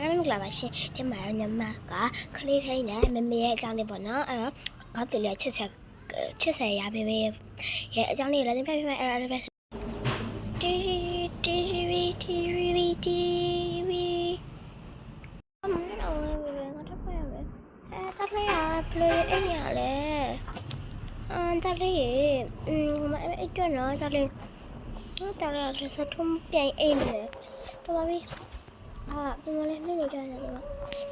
အားလုံးမင်္ဂလာပါရှင်ဒီမှာညမကခလေးထိုင်းနဲ့မမေရဲ့အကြောင်းလေးပေါ့နော်အဲ့တော့ကောက်တယ်လေးချစ်ဆက်ချစ်ဆက်ရပေပေရဲ့အကြောင်းလေးလည်းပြပြပြအဲ့ဒါလည်းတီတီတီတီတီတီအမနော်ဘယ်ငါတော့ပြရမယ်အဲတလေးရပလေအဲ့ညာလေအမ်တလေးอืมမအဲ့တော့နော်တလေးဟောတလေးလည်းစထုံးပြိုင်အိမ်လေတော်ပါပြီ အာပြင်မလဲနှင်းနေကြတယ်ဆိုတော့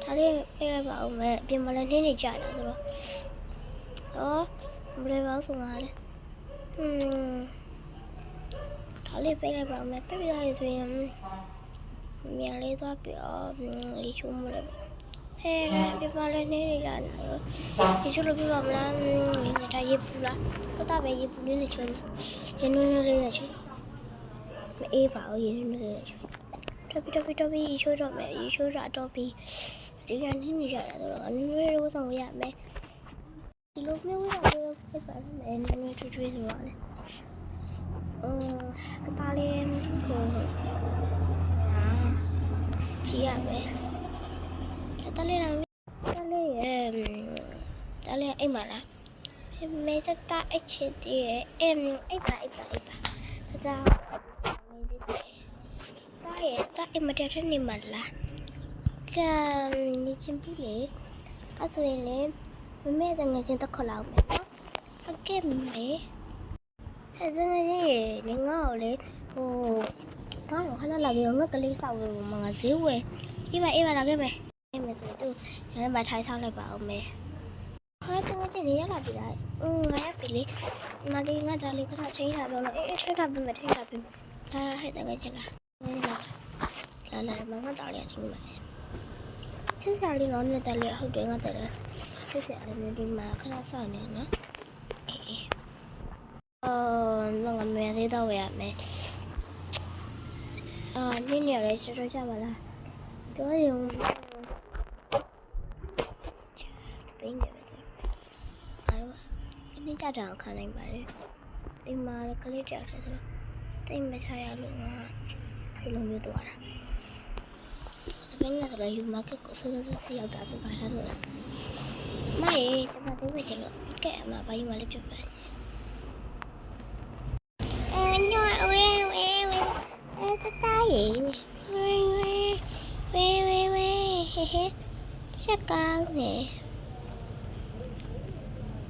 ဒါလေးပြလိုက်ပါဦးမယ်ပြင်မလဲနှင်းနေကြတယ်ဆိုတော့ဟောဘယ်လိုပါဆိုငါလဲဟွန်းဒါလေးပြလိုက်ပါဦးမယ်ပြပြလိုက်ဆိုရင်မြန်လေးသွားပြောလေးချုံမလဲဟဲ့ပြင်မလဲနှင်းနေကြတယ်ဆိုတော့ဒီချို့လို့ပြပါမလားငါဒါရေးပူလားဟုတ်တာပဲရေးပူလေးနဲ့ချုံရင်းနှွှဲလေးနဲ့ချုံမအေးပါဘူးရင်းနှွှဲလေးနဲ့ချုံ တော်ပြီတော်ပြီတော်ပြီရေချိုးတော့မယ်ရေချိုးတာတော်ပြီဒီကနေ့နေကြတာဆိုတော့နည်းနည်းလေးဝဆောင်ရမယ်ဒီလိုမျိုးရတော့ပြပါမယ်နည်းနည်းထွေးထွေးဆိုတော့လေအင်းကတားလေးကိုအာချီရမယ်ကတားလေးတော့ကတားလေးရဲ့တားလေးအိမ်မလားမေတ္တာအချစ်တည်းအိမ်အိမ်ပါအိမ်ပါအိမ်ပါတသားမေတ္တာ တာရဲ့တာအမတက်တဲ့နေမလားကံနေချင်းဘူးလေအဲ့ဆိုရင်လေမမေတငယ်ချင်းတစ်ခါလောက်မယ်နော်ဟုတ်ကဲ့မေအဲ့ဒါငယ်ကြီးနေငါ့ကိုလေဟိုငါ့ကိုခဏလာပြီးငါကလေးစောက်လို့မငါဈေးဝယ်အေးပါအေးပါလာခဲ့မယ်အေးမယ်ဆိုသူလည်းမထိုင်ဆောက်လိုက်ပါအောင်မေဟာတငယ်ချင်းနေရလာပြီလားအင်းငါရပြီလေမလေးငါဒါလေးခဏချိန်ထားပြောလို့အေးအေးချိန်ထားပြီမချိန်ထားပြီလာဟဲ့တငယ်ချင်းလာ လာလာလာမငါတောက်ရချင်းပါချစ်စရာလေးတော့နေတဲ့လေဟုတ်တယ်ငါတဲ့ချစ်စရာလေးဒီမှာခဏစောင့်နေနော်အေးအေးအော်ငါမရသေးတော့ရမယ်အာနင်းနေရချေချေချပါလားပြောရင်ပင်းနေပဲအားလုံးဒီနေ့ကြတာခံနိုင်ပါတယ်ဒီမှာကလေးကြောက်တယ်ဆိုတော့တိတ်မချရလို့ငါ ลงยูตัวนะสเปนน่าจะยูมาเก็ตก็ซื้อซื้อซื้อยาวได้เป็นภาษาตัวละไม่จะมาด้วยเฉยๆแกมาไปยูมาเล็บไปเอ้ยน้อยเอ้เอ้เอ้เอ้ยเอ้เอ้เอ้เอ้เฮ้เฮชักกางเนี่ย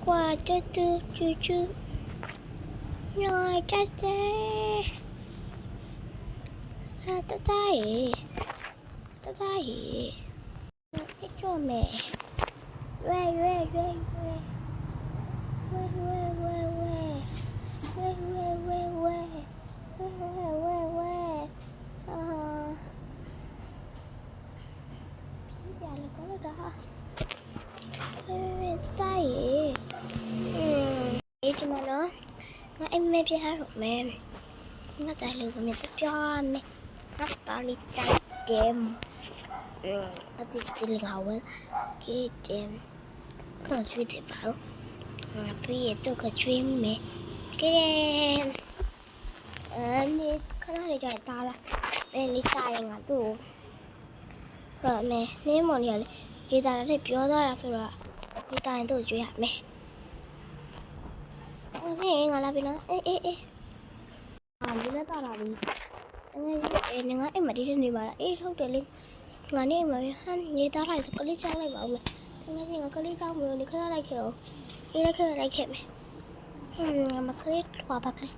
กว่าจะจูจูจูน้อยจ้าเจ 짜짜해 짜짜해 해줘매 왜왜왜왜왜왜왜왜왜왜왜왜왜왜 아 비야 나 꺼내라 왜왜왜 짜짜해 음 이지만은 나 엠메비 하러 맴나 자르고 면 특별한 맴 ပါငါပြည့်တော့ကချွေးမယ်ကဲအဲဒီခဏလေးကြာတာလားအဲလေးတာရင်ငါသူ့ကိုဟဲ့မဲနင်းမော်လေးကလေဒီတာနဲ့ပြောသွားတာဆိုတော့ဒီတာရင်သူ့ကိုကြွေးရမယ်ဟဲ့ငါလာပြီနော်အေးအေးအေးအာဒီလက်တာလာပြီ ငါအေးငါအိမ်မတည်နေပါလားအေးဟုတ်တယ်လေငါနေမှာဟန်နေသားလိုက်ကလေးချောင်းလိုက်ပါဦးမယ်ငါကငါကလေးချောင်းမလို့နေခဏလိုက်ခဲ့အောင်အေးလိုက်ခဲ့လိုက်ခဲ့မယ်ဟင်းငါမကလေးထွားပါကလေး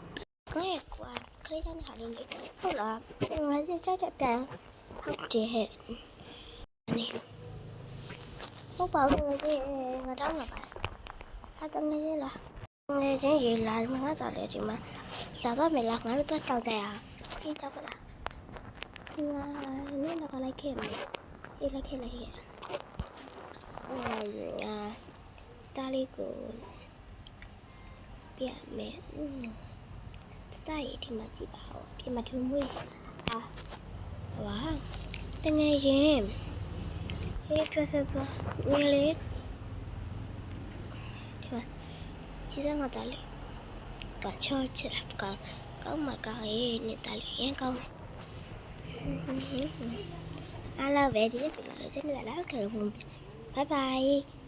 ကိုယ်ကွာကလေးချောင်းဟာလေးဟုတ်လားငါစကြကြပြန်ဟုတ်တယ်ဟဲ့နေဟုတ်ပါဘူးလေငါတောင်းလာပါဟာတငယ်လားငယ်ချင်းရေလာငါသားလေဒီမှာလာတော့မလားငါတို့တော့ကြောက်ကြရအောင် အေးကြောက်လား nga ni nakalike me ilike la hiya nga tali ko piya me ta yi thì mà chỉ bảo thì mà thương mui à wow ta nghe gì ê phê phê phê nghe lấy thì mà chỉ ra ngồi tali cả chơi chỉ là cả có mà cả ấy nè tali em câu အားလုံးပဲဒီနေ့ပြန်လို့ဆက် နေတာလားခရဘုံဘိုင်ဘိုင်